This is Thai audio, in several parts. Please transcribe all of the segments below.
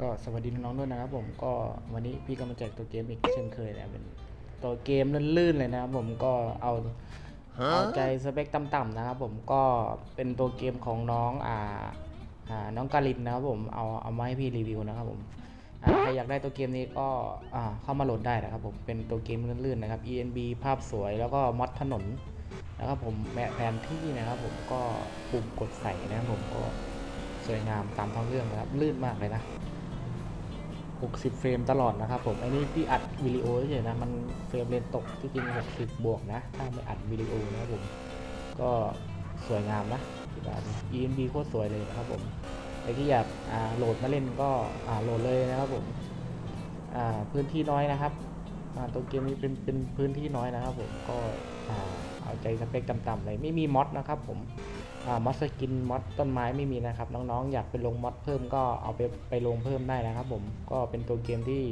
ก็สวัสดีน้องๆด้วยนะครับผมก็วันนี้พี่ก็มาแจกตัวเกมอีกเช่นเคยนะเป็นตัวเกมลื่นๆเลยนะครับผมก็เอาเอาใจสเปคต่ำๆนะครับผมก็เป็นตัวเกมของน้องอ่าอ่าน้องกาลินนะครับผมเอาเอามาให้พี่รีวิวนะครับผมใครอยากได้ตัวเกมนี้ก็อ่าเข้ามาโหลดได้นะครับผมเป็นตัวเกมลื่นๆนะครับ ENB ภาพสวยแล้วก็มอดถนนนะครับผมแมแผนที่นะครับผมก็ปุ่มกดใส่นะครับผมก็สวยงามตามท้องเรื่องนะครับลื่นมากเลยนะ 60 เฟรมตลอดนะครับผมไอ้นี่พี่อัดวิดีโอเฉยนะ มันเฟรมเรทตกที่จริง 60 บวกนะ ถ้าไม่อัดวิดีโอนะครับผม ก็สวยงามนะที่บ้าน EMB โคตรสวยเลยนะครับผมใครที่อยากอ่าโหลดมาเล่นก็อ่าโหลดเลยนะครับผมอ่าพื้นที่น้อยนะครับอ่าตัวเกมนี้เป็นเป็นพื้นที่น้อยนะครับผมก็อเอาใจสเปคต่ำๆเลยไม่มีมอดนะครับผม มอสกินมอดต้นไม้ไม่มีนะครับ น้องๆ อยากไปลงมอดเพิ่มก็เอาไปไปลงเพิ่มได้นะครับ ผมก็เป็นตัวเกมที่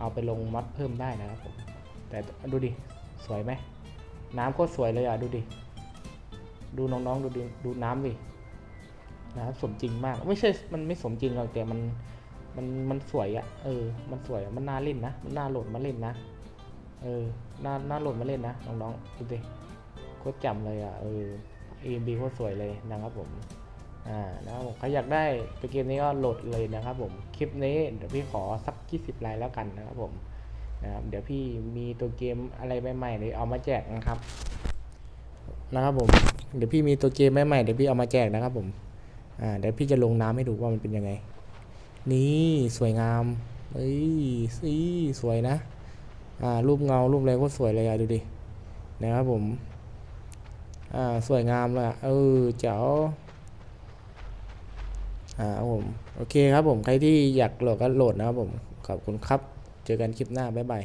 เอาไปลงมอดเพิ่มได้นะครับผมแต่ดูดิสวยไหมน้ำก็สวยเลยอะดูดิดูน้องๆดูดิดูน้ำดินะครับสมจริงมากไม่ใช่มันไม่สมจริงหรอกแต่มันมันมันสวยอะเออ มันสวยมันน่าเล่นนะมันน่าโหลดมาเล่นนะเออน่าน่าโหลดมาเล่นนะน้องๆดูดิโคตรจำเลยอะเออ AMB โคตรสวยเลยนะครับผมอ่านะครับผมใครอยากได้ตัวเกมนี้ก็โหลดเลยนะครับผมคลิปนี้เดี๋ยวพี่ขอสัก 20ไลน์แล้วกันนะครับผมนะครับเดี๋ยวพี่มีตัวเกมอะไรใหม่ๆเดี๋ยวเอามาแจกนะครับนะครับผมเดี๋ยวพี่มีตัวเกมใหม่ๆเดี๋ยวพี่เอามาแจกนะครับผมอ่าเดี๋ยวพี่จะลงน้ำให้ดูว่ามันเป็นยังไง นี่สวยงามเอ้ยสีสวยนะอ่ารูปเงารูปอะไรก็สวยเลยอะดูดินะครับผม อ่าสวยงามเลยอะเออเจ๋ออ่าผมโอเคครับผมใครที่อยากโหลดก็โหลดนะครับผมขอบคุณครับ เจอกันคลิปหน้าบ๊ายบาย